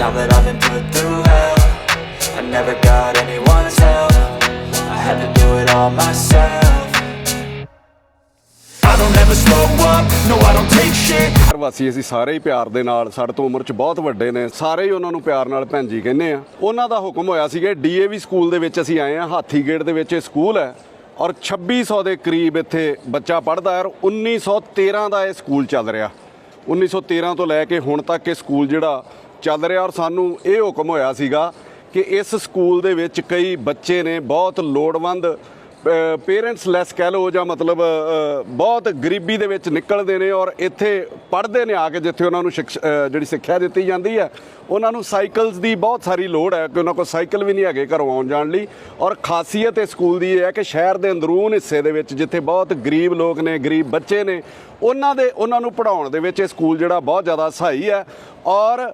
now that I've been put through hell I never got anyone's help. I had to do it all myself. I don't ever slow up, no I don't take shit. ਸ਼ਹਿਰ ਵਾਸੀ ਅਸੀਂ ਸਾਰੇ ਹੀ ਪਿਆਰ ਦੇ ਨਾਲ ਸਾਡੇ ਤੋਂ ਉਮਰ 'ਚ ਬਹੁਤ ਵੱਡੇ ਨੇ। ਸਾਰੇ ਹੀ ਉਹਨਾਂ ਨੂੰ ਪਿਆਰ ਨਾਲ ਭੈਣ ਜੀ ਕਹਿੰਦੇ ਆ। ਉਹਨਾਂ ਦਾ ਹੁਕਮ ਹੋਇਆ ਸੀਗਾ ਡੀਏਵੀ ਸਕੂਲ ਦੇ ਵਿੱਚ ਅਸੀਂ ਆਏ ਆ ਹਾਥੀਗੇਟ ਦੇ ਵਿੱਚ ਇਹ ਸਕੂਲ ਹੈ। ਔਰ 2600 ਦੇ ਕਰੀਬ ਇੱਥੇ ਬੱਚਾ ਪੜ੍ਹਦਾ ਹੈ ਔਰ 1913 ਦਾ ਇਹ ਸਕੂਲ ਚੱਲ ਰਿਹਾ। 1913 ਤੋਂ ਲੈ ਕੇ ਹੁਣ ਤੱਕ ਇਹ ਸਕੂਲ ਜਿਹੜਾ ਚੱਲ ਰਿਹਾ ਔਰ ਸਾਨੂੰ ਇਹ ਹੁਕਮ ਹੋਇਆ ਸੀਗਾ ਕਿ ਇਸ ਸਕੂਲ ਦੇ ਵਿੱਚ ਕਈ ਬੱਚੇ ਨੇ ਬਹੁਤ ਲੋੜਵੰਦ ਪੇਰੈਂਟਸ ਲੈਸ ਕਹਿ ਲਓ ਜਾਂ ਮਤਲਬ ਬਹੁਤ ਗਰੀਬੀ ਦੇ ਵਿੱਚ ਨਿਕਲਦੇ ਨੇ ਔਰ ਇੱਥੇ ਪੜ੍ਹਦੇ ਨੇ ਆ ਕੇ ਜਿੱਥੇ ਉਹਨਾਂ ਨੂੰ ਸ਼ਿਕਸ਼- ਜਿਹੜੀ ਸਿੱਖਿਆ ਦਿੱਤੀ ਜਾਂਦੀ ਹੈ। ਉਹਨਾਂ ਨੂੰ ਸਾਈਕਲਸ ਦੀ ਬਹੁਤ ਸਾਰੀ ਲੋੜ ਹੈ ਕਿ ਉਹਨਾਂ ਕੋਲ ਸਾਈਕਲ ਵੀ ਨਹੀਂ ਹੈਗੇ ਘਰੋਂ ਆਉਣ ਜਾਣ ਲਈ ਔਰ ਖਾਸੀਅਤ ਇਸ ਸਕੂਲ ਦੀ ਇਹ ਹੈ ਕਿ ਸ਼ਹਿਰ ਦੇ ਅੰਦਰੂਨ ਹਿੱਸੇ ਦੇ ਵਿੱਚ ਜਿੱਥੇ ਬਹੁਤ ਗਰੀਬ ਲੋਕ ਨੇ, ਗਰੀਬ ਬੱਚੇ ਨੇ, ਉਹਨਾਂ ਦੇ, ਉਹਨਾਂ ਨੂੰ ਪੜ੍ਹਾਉਣ ਦੇ ਵਿੱਚ ਇਹ ਸਕੂਲ ਜਿਹੜਾ ਬਹੁਤ ਜ਼ਿਆਦਾ ਸਹਾਈ ਹੈ ਔਰ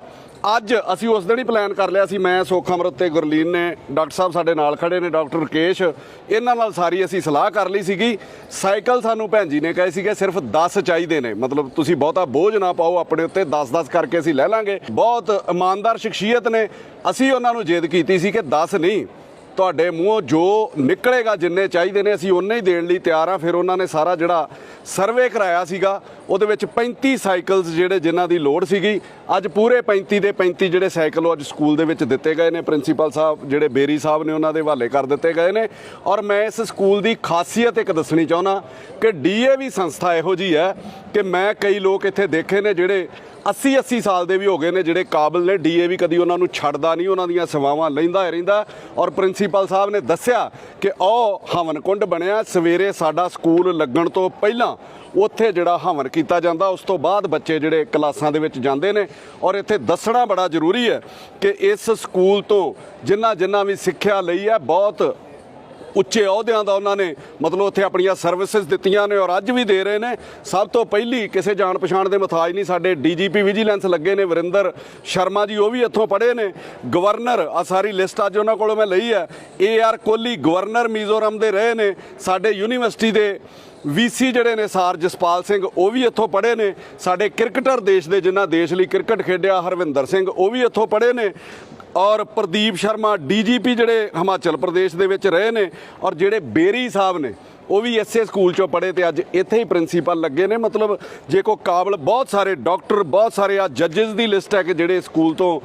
ਅੱਜ ਅਸੀਂ ਉਸ ਦਿਨ ਹੀ ਪਲਾਨ ਕਰ ਲਿਆ ਸੀ, ਮੈਂ ਸੁੱਖ ਅਮਰਤ ਤੇ ਗੁਰਲੀਨ ਨੇ, ਡਾਕਟਰ ਸਾਹਿਬ ਸਾਡੇ ਨਾਲ ਖੜੇ ਨੇ, ਡਾਕਟਰ ਰਕੇਸ਼। ਇਹਨਾਂ ਨਾਲ ਸਾਰੀ ਅਸੀਂ ਸਲਾਹ ਕਰ ਲਈ ਸੀਗੀ। ਸਾਈਕਲ ਸਾਨੂੰ ਭੈਣ ਜੀ ਨੇ ਕਹੇ ਸੀਗੇ, ਸਿਰਫ 10 ਚਾਹੀਦੇ ਨੇ। ਮਤਲਬ ਤੁਸੀਂ ਬਹੁਤਾ ਬੋਝ ਨਾ ਪਾਓ ਆਪਣੇ ਉੱਤੇ 10-10 ਕਰਕੇ ਅਸੀਂ ਲੈ ਲਾਂਗੇ। ਬਹੁਤ ਇਮਾਨਦਾਰ ਸ਼ਖਸੀਅਤ ਨੇ। ਅਸੀਂ ਉਹਨਾਂ ਨੂੰ ਜੇਦ ਕੀਤੀ ਸੀ ਕਿ 10 ਨਹੀਂ। ਤੁਹਾਡੇ ਮੂੰਹੋਂ ਜੋ ਨਿਕਲੇਗਾ ਜਿੰਨੇ ਚਾਹੀਦੇ ਨੇ, ਅਸੀਂ ਉਨੇ ਹੀ ਦੇਣ ਲਈ ਤਿਆਰ ਆ ਫਿਰ ਉਹਨਾਂ ਨੇ ਸਾਰਾ ਜਿਹੜਾ ਸਰਵੇ ਕਰਾਇਆ ਸੀਗਾ, ਉਹਦੇ ਵਿੱਚ 35 ਸਾਈਕਲਸ ਜਿਹੜੇ ਜਿਨ੍ਹਾਂ ਦੀ ਲੋੜ ਸੀਗੀ। ਅੱਜ ਪੂਰੇ 35 ਦੇ 35 ਜਿਹੜੇ ਸਾਈਕਲ ਉਹ ਅੱਜ ਸਕੂਲ ਦੇ ਵਿੱਚ ਦਿੱਤੇ ਗਏ ਨੇ। ਪ੍ਰਿੰਸੀਪਲ ਸਾਹਿਬ, ਜਿਹੜੇ ਬੇਰੀ ਸਾਹਿਬ ਨੇ ਉਹਨਾਂ ਦੇ ਹਵਾਲੇ ਕਰ ਦਿੱਤੇ ਗਏ ਨੇ। ਔਰ ਮੈਂ ਇਸ ਸਕੂਲ ਦੀ ਖਾਸੀਅਤ ਇੱਕ ਦੱਸਣੀ ਚਾਹੁੰਦਾ ਕਿ ਡੀਏਵੀ ਸੰਸਥਾ ਇਹੋ ਜੀ ਹੈ ਕਿ ਮੈਂ ਕਈ ਲੋਕ ਇੱਥੇ ਦੇਖੇ ਨੇ ਜਿਹੜੇ 80 80 ਸਾਲ ਦੇ ਵੀ ਹੋ ਗਏ ਨੇ, ਜਿਹੜੇ ਕਾਬਲ ਨੇ। ਡੀਏਵੀ ਕਦੀ ਉਹਨਾਂ ਨੂੰ ਛੱਡਦਾ ਨਹੀਂ, ਉਹਨਾਂ ਦੀਆਂ ਸੇਵਾਵਾਂ ਲੈਂਦਾ ਰਹਿੰਦਾ। ਔਰ ਪ੍ਰਿੰਸੀਪਲ ਸਾਹਿਬ ਨੇ ਦੱਸਿਆ ਕਿ ਉਹ ਹਵਨ ਕੁੰਡ ਬਣਿਆ ਸਵੇਰੇ ਸਾਡਾ ਸਕੂਲ ਲੱਗਣ ਤੋਂ ਪਹਿਲਾਂ ਉੱਥੇ ਜਿਹੜਾ ਹਵਨ ਕੀਤਾ ਜਾਂਦਾ, ਉਸ ਤੋਂ ਬਾਅਦ ਬੱਚੇ ਜਿਹੜੇ ਕਲਾਸਾਂ ਦੇ ਵਿੱਚ ਜਾਂਦੇ ਨੇ। ਔਰ ਇੱਥੇ ਦੱਸਣਾ ਬੜਾ ਜ਼ਰੂਰੀ ਹੈ ਕਿ ਇਸ ਸਕੂਲ ਤੋਂ ਜਿੰਨਾ ਜਿੰਨਾ ਵੀ ਸਿੱਖਿਆ ਲਈ ਹੈ, ਬਹੁਤ ਉੱਚੇ ਅਹੁਦਿਆਂ ਦਾ ਉਹਨਾਂ ਨੇ ਮਤਲਬ ਉੱਥੇ ਆਪਣੀਆਂ ਸਰਵਿਸਿਜ਼ ਦਿੱਤੀਆਂ ਨੇ ਔਰ ਅੱਜ ਵੀ ਦੇ ਰਹੇ ਨੇ। ਸਭ ਤੋਂ ਪਹਿਲੀ ਕਿਸੇ ਜਾਣ ਪਛਾਣ ਦੇ ਮਥਾਜ ਨਹੀਂ, ਸਾਡੇ ਡੀਜੀਪੀ ਵਿਜੀਲੈਂਸ ਲੱਗੇ ਨੇ, ਵਰਿੰਦਰ ਸ਼ਰਮਾ ਜੀ ਉਹ ਵੀ ਇੱਥੋਂ ਪੜ੍ਹੇ ਨੇ। ਗਵਰਨਰ ਆ ਸਾਰੀ ਲਿਸਟ ਅੱਜ ਉਹਨਾਂ ਕੋਲੋਂ ਮੈਂ ਲਈ ਹੈ। A R Kohli, governor Mizoram ਦੇ ਰਹੇ ਨੇ। ਸਾਡੇ ਯੂਨੀਵਰਸਿਟੀ ਦੇ ਵੀਸੀ ਜਿਹੜੇ ਨੇ, ਸਾਰ ਜਸਪਾਲ ਸਿੰਘ, ਉਹ ਵੀ ਇੱਥੋਂ ਪੜ੍ਹੇ ਨੇ। ਸਾਡੇ ਕ੍ਰਿਕਟਰ ਦੇਸ਼ ਦੇ, ਜਿਨ੍ਹਾਂ ਦੇਸ਼ ਲਈ ਕ੍ਰਿਕਟ ਖੇਡਿਆ, ਹਰਵਿੰਦਰ ਸਿੰਘ, ਉਹ ਵੀ ਇੱਥੋਂ ਪੜ੍ਹੇ ਨੇ। ਔਰ ਪ੍ਰਦੀਪ ਸ਼ਰਮਾ, ਡੀਜੀਪੀ ਜਿਹੜੇ ਹਿਮਾਚਲ ਪ੍ਰਦੇਸ਼ ਦੇ ਵਿੱਚ ਰਹੇ ਨੇ ਔਰ ਜਿਹੜੇ ਬੇਰੀ ਸਾਹਿਬ ਨੇ ਉਹ ਵੀ ਇਸੇ ਸਕੂਲ ਚੋਂ ਪੜ੍ਹੇ ਤੇ ਅੱਜ ਇੱਥੇ ਹੀ ਪ੍ਰਿੰਸੀਪਲ ਲੱਗੇ ਨੇ। ਮਤਲਬ ਜੇ ਕੋ ਕਾਬਲ ਬਹੁਤ ਸਾਰੇ ਡਾਕਟਰ, ਬਹੁਤ ਸਾਰੇ ਆ ਜੱਜਸ ਦੀ ਲਿਸਟ ਹੈ ਕਿ ਜਿਹੜੇ ਸਕੂਲ ਤੋਂ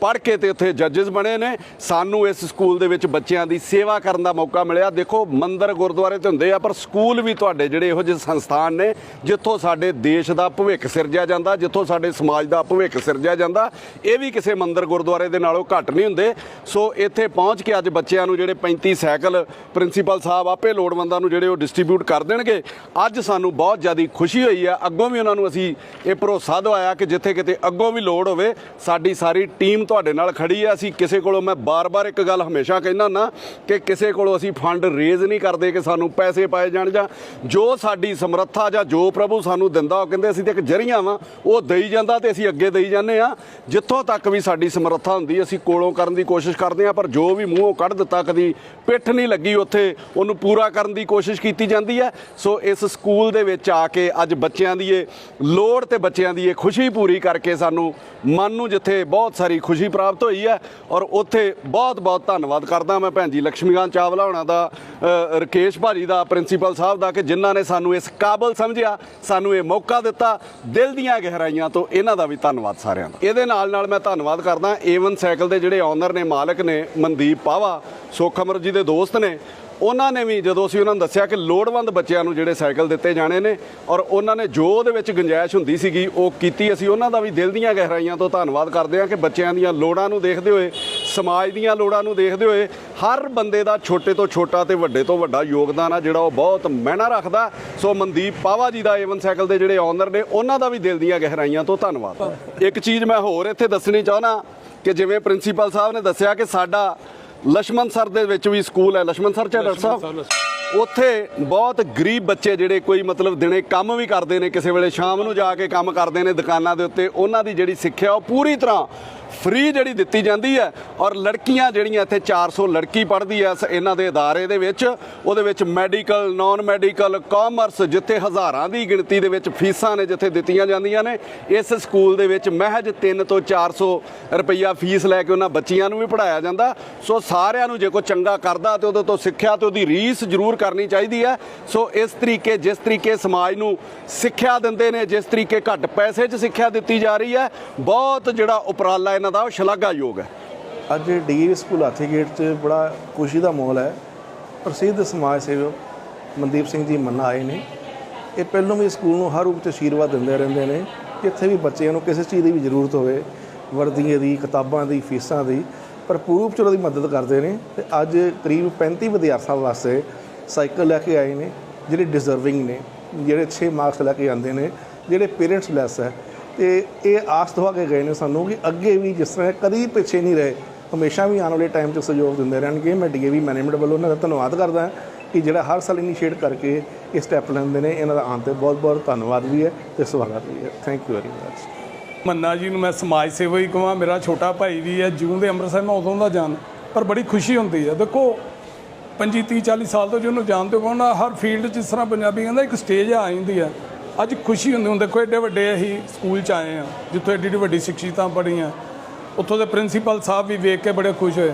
ਪੜ੍ਹ ਕੇ ਤੇ ਉੱਥੇ ਜੱਜਸ ਬਣੇ ਨੇ। ਸਾਨੂੰ ਇਸ ਸਕੂਲ ਦੇ ਵਿੱਚ ਬੱਚਿਆਂ ਦੀ ਸੇਵਾ ਕਰਨ ਦਾ ਮੌਕਾ ਮਿਲਿਆ। ਦੇਖੋ, ਮੰਦਰ ਗੁਰਦੁਆਰੇ ਤੇ ਹੁੰਦੇ ਆ, ਪਰ ਸਕੂਲ ਵੀ ਤੁਹਾਡੇ ਜਿਹੜੇ ਇਹੋ ਜਿਹੇ ਸੰਸਥਾਨ ਨੇ, ਜਿੱਥੋਂ ਸਾਡੇ ਦੇਸ਼ ਦਾ ਭਵਿੱਖ ਸਿਰਜਿਆ ਜਾਂਦਾ, ਜਿੱਥੋਂ ਸਾਡੇ ਸਮਾਜ ਦਾ ਭਵਿੱਖ ਸਿਰਜਿਆ ਜਾਂਦਾ, ਇਹ ਵੀ ਕਿਸੇ ਮੰਦਰ ਗੁਰਦੁਆਰੇ ਦੇ ਨਾਲੋਂ ਘੱਟ ਨਹੀਂ ਹੁੰਦੇ। ਸੋ ਇੱਥੇ ਪਹੁੰਚ ਕੇ ਅੱਜ ਬੱਚਿਆਂ ਨੂੰ ਜਿਹੜੇ 35 ਸਾਈਕਲ ਪ੍ਰਿੰਸੀਪਲ ਸਾਹਿਬ ਆਪੇ ਲੋੜਵੰਦ ਨੂੰ ਜਿਹੜੇ ਉਹ ਡਿਸਟ੍ਰੀਬਿਊਟ ਕਰ ਦੇਣਗੇ। ਅੱਜ ਸਾਨੂੰ ਬਹੁਤ ਜ਼ਿਆਦਾ ਖੁਸ਼ੀ ਹੋਈ ਆ। ਅੱਗੋਂ ਵੀ ਉਹਨਾਂ ਨੂੰ ਅਸੀਂ ਇਹ ਭਰੋਸਾ ਦਵਾਇਆ ਕਿ ਜਿੱਥੇ ਕਿਤੇ ਅੱਗੋਂ ਵੀ ਲੋੜ ਹੋਵੇ, ਸਾਡੀ ਸਾਰੀ ਟੀਮ ਤੁਹਾਡੇ ਨਾਲ ਖੜੀ ਹੈ ਅਸੀਂ ਕਿਸੇ ਕੋਲੋਂ ਮੈਂ ਬਾਰ-ਬਾਰ ਇੱਕ ਗੱਲ ਹਮੇਸ਼ਾ ਕਹਿੰਦਾ ਨਾ ਕਿ ਕਿਸੇ ਕੋਲੋਂ ਅਸੀਂ ਫੰਡ ਰੇਜ਼ ਨਹੀਂ ਕਰਦੇ ਕਿ ਸਾਨੂੰ ਪੈਸੇ ਪਾਏ ਜਾਣ ਜਾਂ ਜੋ ਸਾਡੀ ਸਮਰੱਥਾ ਜਾਂ ਜੋ ਪ੍ਰਭੂ ਸਾਨੂੰ ਦਿੰਦਾ, ਉਹ ਕਹਿੰਦੇ ਅਸੀਂ ਤੇ ਇੱਕ ਜਰੀਆਂ ਵਾਂ, ਉਹ ਦੇਈ ਜਾਂਦਾ ਤੇ ਅਸੀਂ ਅੱਗੇ ਦੇਈ ਜਾਂਦੇ ਆ। ਜਿੱਥੋਂ ਤੱਕ ਵੀ ਸਾਡੀ ਸਮਰੱਥਾ ਹੁੰਦੀ, ਅਸੀਂ ਕੋਲੋਂ ਕਰਨ ਦੀ ਕੋਸ਼ਿਸ਼ ਕਰਦੇ ਆ, ਪਰ ਜੋ ਵੀ ਮੂੰਹੋਂ ਕੱਢ ਦਿੱਤਾ, ਕਦੀ ਪਿੱਠ ਨਹੀਂ ਲੱਗੀ ਉੱਥੇ, ਉਹਨੂੰ ਪੂਰਾ ਕਰਨ ਦੀ ਦੀ ਕੋਸ਼ਿਸ਼ ਕੀਤੀ ਜਾਂਦੀ ਹੈ। ਸੋ ਇਸ ਸਕੂਲ ਦੇ ਵਿੱਚ ਆ ਕੇ ਅੱਜ ਬੱਚਿਆਂ ਦੀ ਇਹ ਲੋੜ ਤੇ ਬੱਚਿਆਂ ਦੀ ਇਹ ਖੁਸ਼ੀ ਪੂਰੀ ਕਰਕੇ ਸਾਨੂੰ ਮਨ ਨੂੰ ਜਿੱਥੇ ਬਹੁਤ ਸਾਰੀ ਖੁਸ਼ੀ ਪ੍ਰਾਪਤ ਹੋਈ ਹੈ ਔਰ ਉੱਥੇ ਬਹੁਤ ਬਹੁਤ ਧੰਨਵਾਦ ਕਰਦਾ ਮੈਂ ਭੈਣ ਜੀ ਲక్ష్ਮੀਕਾਂਤ ਚਾਵਲਾ ਹੋਣਾ ਦਾ ਅ, ਰਕੇਸ਼ ਭਾਜੀ ਦਾ ਪ੍ਰਿੰਸੀਪਲ ਸਾਹਿਬ ਦਾ ਕਿ ਜਿਨ੍ਹਾਂ ਨੇ ਸਾਨੂੰ ਇਸ ਕਾਬਲ ਸਮਝਿਆ ਸਾਨੂੰ ਇਹ ਮੌਕਾ ਦਿੱਤਾ। ਦਿਲ ਦੀਆਂ ਗਹਿਰਾਈਆਂ ਤੋਂ ਇਹਨਾਂ ਦਾ ਵੀ ਧੰਨਵਾਦ ਸਾਰਿਆਂ ਦਾ। ਇਹਦੇ ਨਾਲ ਨਾਲ ਮੈਂ ਧੰਨਵਾਦ ਕਰਦਾ ਏਵਨ ਸਾਈਕਲ ਦੇ ਜਿਹੜੇ ਓਨਰ ਨੇ ਮਾਲਕ ਨੇ ਮਨਦੀਪ ਪਾਵਾ ਸੁਖ ਅਮਰ ਜੀ ਦੇ ਦੋਸਤ ਨੇ। ਉਹਨਾਂ ਨੇ ਵੀ ਜਦੋਂ ਅਸੀਂ ਉਹਨਾਂ ਨੂੰ ਦੱਸਿਆ ਕਿ ਲੋੜਵੰਦ ਬੱਚਿਆਂ ਨੂੰ ਜਿਹੜੇ ਸਾਈਕਲ ਦਿੱਤੇ ਜਾਣੇ ਨੇ ਔਰ ਉਹਨਾਂ ਨੇ ਜੋ ਉਹਦੇ ਵਿੱਚ ਗੁੰਜਾਇਸ਼ ਹੁੰਦੀ ਸੀਗੀ, ਉਹ ਕੀਤੀ, ਅਸੀਂ ਉਹਨਾਂ ਦਾ ਵੀ ਦਿਲ ਦੀਆਂ ਗਹਿਰਾਈਆਂ ਤੋਂ ਧੰਨਵਾਦ ਕਰਦੇ ਹਾਂ ਕਿ ਬੱਚਿਆਂ ਦੀਆਂ ਲੋੜਾਂ ਨੂੰ ਦੇਖਦੇ ਹੋਏ, ਸਮਾਜ ਦੀਆਂ ਲੋੜਾਂ ਨੂੰ ਦੇਖਦੇ ਹੋਏ ਹਰ ਬੰਦੇ ਦਾ ਛੋਟੇ ਤੋਂ ਛੋਟਾ ਤੇ ਵੱਡੇ ਤੋਂ ਵੱਡਾ ਯੋਗਦਾਨ ਆ ਜਿਹੜਾ ਉਹ ਬਹੁਤ ਮਹਿਣਾ ਰੱਖਦਾ। ਸੋ ਮਨਦੀਪ ਪਾਵਾ ਜੀ ਦਾ ਏਵਨ ਸਾਈਕਲ ਦੇ ਜਿਹੜੇ ਓਨਰ ਨੇ, ਉਹਨਾਂ ਦਾ ਵੀ ਦਿਲ ਦੀਆਂ ਗਹਿਰਾਈਆਂ ਤੋਂ ਧੰਨਵਾਦ। ਇੱਕ ਚੀਜ਼ ਮੈਂ ਹੋਰ ਇੱਥੇ ਦੱਸਣੀ ਚਾਹਣਾ ਕਿ ਜਿਵੇਂ ਪ੍ਰਿੰਸੀਪਲ ਸਾਹਿਬ ਨੇ ਦੱਸਿਆ ਕਿ ਸਾਡਾ ਲక్ష్మణ ਸਰ ਦੇ ਵਿੱਚ ਵੀ ਸਕੂਲ ਹੈ। ਲక్ష్మణ ਸਰ ਚਾ ਡਾਕਟਰ ਸਾਹਿਬ? ਉੱਥੇ ਬਹੁਤ ਗਰੀਬ ਬੱਚੇ ਜਿਹੜੇ ਕੋਈ ਮਤਲਬ ਦਿਨੇ ਕੰਮ ਵੀ ਕਰਦੇ ਨੇ, ਕਿਸੇ ਵੇਲੇ ਸ਼ਾਮ ਨੂੰ ਜਾ ਕੇ ਕੰਮ ਕਰਦੇ ਨੇ ਦੁਕਾਨਾਂ ਦੇ ਉੱਤੇ, ਉਹਨਾਂ ਦੀ ਜਿਹੜੀ ਸਿੱਖਿਆ ਉਹ ਪੂਰੀ ਤਰ੍ਹਾਂ ਫ੍ਰੀ ਜਿਹੜੀ ਦਿੱਤੀ ਜਾਂਦੀ ਹੈ ਔਰ ਲੜਕੀਆਂ ਜਿਹੜੀਆਂ ਇੱਥੇ 400 ਲੜਕੀ ਪੜ੍ਹਦੀ ਐ ਇਸ- ਇਹਨਾਂ ਦੇ ਅਦਾਰੇ ਦੇ ਵਿੱਚ, ਉਹਦੇ ਵਿੱਚ ਮੈਡੀਕਲ ਨਾਨ ਮੈਡੀਕਲ ਕਾਮਰਸ ਜਿੱਥੇ ਹਜ਼ਾਰਾਂ ਦੀ ਗਿਣਤੀ ਦੇ ਵਿੱਚ ਫੀਸਾਂ ਨੇ ਜਿੱਥੇ ਦਿੱਤੀਆਂ ਜਾਂਦੀਆਂ ਨੇ, ਇਸ ਸਕੂਲ ਦੇ ਵਿੱਚ ਮਹਿਜ 3 ਤੋਂ 400 ਰੁਪਈਆ ਫੀਸ ਲੈ ਕੇ ਉਹਨਾਂ ਬੱਚੀਆਂ ਨੂੰ ਵੀ ਪੜਾਇਆ ਜਾਂਦਾ। ਸੋ ਸਾਰਿਆਂ ਨੂੰ ਜੇ ਕੋਈ ਚੰਗਾ ਕਰਦਾ ਤੇ ਉਹਦੇ ਤੋਂ ਸਿੱਖਿਆ ਤੇ ਉਹਦੀ ਰੀਸ ਜ਼ਰੂਰ ਕਰਨੀ ਚਾਹੀਦੀ ਹੈ। ਸੋ ਇਸ ਤਰੀਕੇ, ਜਿਸ ਤਰੀਕੇ ਸਮਾਜ ਨੂੰ ਸਿੱਖਿਆ ਦਿੰਦੇ ਨੇ, ਜਿਸ ਤਰੀਕੇ ਘੱਟ ਪੈਸੇ 'ਚ ਸਿੱਖਿਆ ਦਿੱਤੀ ਜਾ ਰਹੀ ਹੈ, ਬਹੁਤ ਜਿਹੜਾ ਉਪਰਾਲਾ ਇਹਨਾਂ ਦਾ, ਉਹ ਸ਼ਲਾਘਾਯੋਗ ਹੈ। ਅੱਜ ਡੀਏਵੀ ਸਕੂਲ ਹਾਥੀ ਗੇਟ 'ਚ ਬੜਾ ਖੁਸ਼ੀ ਦਾ ਮਾਹੌਲ ਹੈ। ਪ੍ਰਸਿੱਧ ਸਮਾਜ ਸੇਵਕ ਮਨਦੀਪ ਸਿੰਘ ਜੀ ਮੰਨਾ ਆਏ ਨੇ। ਇਹ ਪਹਿਲੋਂ ਵੀ ਸਕੂਲ ਨੂੰ ਹਰ ਰੂਪ 'ਚ ਆਸ਼ੀਰਵਾਦ ਦਿੰਦੇ ਰਹਿੰਦੇ ਨੇ ਜਿੱਥੇ ਵੀ ਬੱਚਿਆਂ ਨੂੰ ਕਿਸੇ ਚੀਜ਼ ਦੀ ਵੀ ਜ਼ਰੂਰਤ ਹੋਵੇ, ਵਰਦੀਆਂ ਦੀ, ਕਿਤਾਬਾਂ ਦੀ, ਫੀਸਾਂ ਦੀ ਭਰਪੂਰ ਰੂਪ 'ਚ ਉਹਨਾਂ ਦੀ ਮਦਦ ਕਰਦੇ ਨੇ। ਤੇ ਅੱਜ ਕਰੀਬ 35 ਵਿਦਿਆਰਥੀਆਂ ਵਾਸਤੇ ਸਾਈਕਲ ਲੈ ਕੇ ਆਏ ਨੇ, ਜਿਹੜੇ ਡਿਜ਼ਰਵਿੰਗ ਨੇ, ਜਿਹੜੇ 6 ਮਾਰਕਸ ਲੈ ਕੇ ਆਉਂਦੇ ਨੇ, ਜਿਹੜੇ ਪੇਰੈਂਟਸ ਲੈਸ ਹੈ। ਤੇ ਇਹ ਆਸ ਦਵਾ ਕੇ ਗਏ ਨੇ ਸਾਨੂੰ ਕਿ ਅੱਗੇ ਵੀ ਜਿਸ ਤਰ੍ਹਾਂ ਇਹ ਕਦੀ ਪਿੱਛੇ ਨਹੀਂ ਰਹੇ, ਹਮੇਸ਼ਾ ਵੀ ਆਉਣ ਵਾਲੇ ਟਾਈਮ 'ਚ ਸਹਿਯੋਗ ਦਿੰਦੇ ਰਹਿਣਗੇ। ਮੈਂ ਡੀਏਵੀ ਮੈਨੇਜਮੈਂਟ ਵੱਲੋਂ ਉਹਨਾਂ ਦਾ ਧੰਨਵਾਦ ਕਰਦਾ ਹਾਂ ਕਿ ਜਿਹੜਾ ਹਰ ਸਾਲ ਇਨੀਸ਼ੀਏਟ ਕਰਕੇ ਇਹ ਸਟੈਪ ਲੈਂਦੇ ਨੇ, ਇਹਨਾਂ ਦਾ ਆਉਣ ਤੇ ਬਹੁਤ ਬਹੁਤ ਧੰਨਵਾਦ ਵੀ ਹੈ ਤੇ ਸਵਾਗਤ ਵੀ ਹੈ। Thank you very much Manna ji ਨੂੰ ਮੈਂ ਸਮਾਜ ਸੇਵਾ ਹੀ ਕਹਾਂ ਮੇਰਾ ਛੋਟਾ ਭਾਈ ਵੀ ਹੈ, ਜੂਨ ਦੇ ਅੰਮ੍ਰਿਤਸਰ ਮੈਂ ਉਦੋਂ ਦਾ ਜਾਣ, ਪਰ ਬੜੀ ਖੁਸ਼ੀ ਹੁੰਦੀ ਹੈ। ਦੇਖੋ 25 30 40 ਸਾਲ ਤੋਂ ਜਿਹਨੂੰ ਜਾਣਦੇ ਹੋ ਉਹਨਾਂ ਹਰ ਫੀਲਡ 'ਚ ਜਿਸ ਤਰ੍ਹਾਂ ਪੰਜਾਬੀ ਕਹਿੰਦਾ ਇੱਕ ਸਟੇਜ ਆ ਜਾਂਦੀ ਹੈ ਅੱਜ ਖੁਸ਼ੀ ਹੁੰਦੀ, ਹੁਣ ਦੇਖੋ ਐਡੇ ਵੱਡੇ ਅਸੀਂ ਸਕੂਲ 'ਚ ਆਏ ਆ, ਜਿੱਥੋਂ ਐਡੀ ਏਡੀ ਵੱਡੀ ਸਿੱਖਿਤਾਂ ਪੜ੍ਹੀਆਂ। ਉੱਥੋਂ ਦੇ ਪ੍ਰਿੰਸੀਪਲ ਸਾਹਿਬ ਵੀ ਵੇਖ ਕੇ ਬੜੇ ਖੁਸ਼ ਹੋਏ।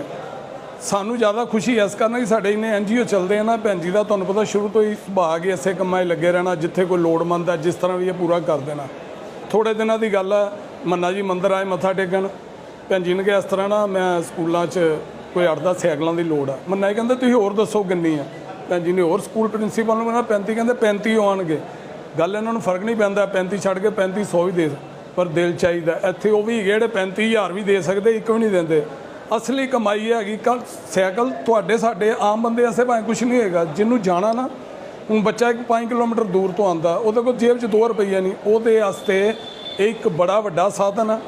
ਸਾਨੂੰ ਜ਼ਿਆਦਾ ਖੁਸ਼ੀ ਇਸ ਕਰਨਾ ਕਿ ਸਾਡੇ ਇੰਨੇ ਐਨਜੀਓ ਚੱਲਦੇ ਆ ਨਾ, ਭੈਣ ਜੀ ਦਾ ਤੁਹਾਨੂੰ ਪਤਾ ਸ਼ੁਰੂ ਤੋਂ ਹੀ ਸੁਭਾਅ ਹੀ ਐਸੇ ਕੰਮਾਂ 'ਚ ਲੱਗੇ ਰਹਿਣਾ, ਜਿੱਥੇ ਕੋਈ ਲੋੜਮੰਦ ਹੈ ਜਿਸ ਤਰ੍ਹਾਂ ਵੀ ਇਹ ਪੂਰਾ ਕਰ ਦੇਣਾ। ਥੋੜੇ ਦਿਨਾਂ ਦੀ ਗੱਲ ਆ, ਮੰਨਾ ਜੀ ਮੰਦਰ ਆਏ ਮੱਥਾ ਟੇਕਣ। ਭੈਣ ਜੀ ਨੇ ਕਿਹਾ ਇਸ ਤਰ੍ਹਾਂ ਨਾ, ਮੈਂ ਸਕੂਲਾਂ 'ਚ ਕੋਈ 8-10 ਸਾਈਕਲਾਂ ਦੀ ਲੋੜ ਆ। ਮੰਨਾ ਜੀ ਕਹਿੰਦੇ ਤੁਸੀਂ ਹੋਰ ਦੱਸੋ ਕਿੰਨੀ ਆ। ਭੈਣ ਜਿਹਨੇ ਹੋਰ ਸਕੂਲ ਪ੍ਰਿੰਸੀਪਲ ਨੂੰ ਕਹਿੰਦਾ 35 ਕਹਿੰਦੇ 35 ਆਉਣਗੇ ਗੱਲ ਇਹਨਾਂ ਨੂੰ ਫ਼ਰਕ ਨਹੀਂ ਪੈਂਦਾ 35 ਛੱਡ ਕੇ 3500 ਵੀ ਦੇ ਪਰ ਦਿਲ ਚਾਹੀਦਾ। ਇੱਥੇ ਉਹ ਵੀ ਜਿਹੜੇ 35000 ਵੀ ਦੇ ਸਕਦੇ, ਇੱਕ ਵੀ ਨਹੀਂ ਦਿੰਦੇ। ਅਸਲੀ ਕਮਾਈ ਹੈਗੀ, ਕੱਲ ਸਾਈਕਲ ਤੁਹਾਡੇ, ਸਾਡੇ ਆਮ ਬੰਦੇ ਐਸੇ ਭਾਵੇਂ ਕੁਝ ਨਹੀਂ ਹੈਗਾ। ਜਿਹਨੂੰ ਜਾਣਾ ਨਾ, ਹੁਣ ਬੱਚਾ ਇੱਕ 5 ਕਿਲੋਮੀਟਰ ਦੂਰ ਤੋਂ ਆਂਦਾ ਉਹਦੇ ਕੋਲ ਜੇਬ 'ਚ 2 ਰੁਪਈਆ ਨਹੀਂ। ਉਹਦੇ ਵਾਸਤੇ ਇਹ ਇੱਕ ਬੜਾ ਵੱਡਾ ਸਾਧਨ ਆ।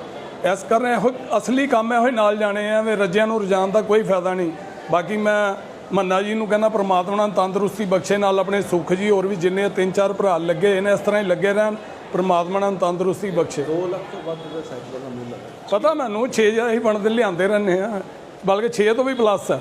ਇਸ ਕਾਰਨ ਇਹੋ ਅਸਲੀ ਕੰਮ ਇਹੋ ਹੀ ਨਾਲ ਜਾਣੇ ਆ ਵੀ ਰੱਜਿਆਂ ਨੂੰ ਰਜਾਨ ਦਾ ਕੋਈ ਫਾਇਦਾ ਨਹੀਂ। ਬਾਕੀ ਮੈਂ ਮੰਨਾ ਜੀ ਨੂੰ ਕਹਿੰਦਾ ਪ੍ਰਮਾਤਮਾ ਨੂੰ ਤੰਦਰੁਸਤੀ ਬਖਸ਼ੇ ਨਾਲ ਆਪਣੇ ਸੁੱਖ ਜੀ ਹੋਰ ਵੀ ਜਿੰਨੇ ਤਿੰਨ ਚਾਰ ਭਰਾ ਲੱਗੇ ਨੇ ਇਸ ਤਰ੍ਹਾਂ ਹੀ ਲੱਗੇ ਰਹਿਣ। ਪ੍ਰਮਾਤਮਾ ਨੂੰ ਤੰਦਰੁਸਤੀ ਬਖਸ਼ੇ। 2 ਲੱਖ ਤੋਂ ਵੱਧ ਦਾ ਸਾਈਕਲ ਦਾ ਮੁੱਲ ਹੈ। ਪਤਾ ਮੈਨੂੰ 6 ਅਸੀਂ ਬਣਦੇ ਲਿਆਂਦੇ ਰਹਿੰਦੇ ਆ। ਬਲਕਿ 6 ਤੋਂ ਵੀ ਪਲੱਸ ਆ।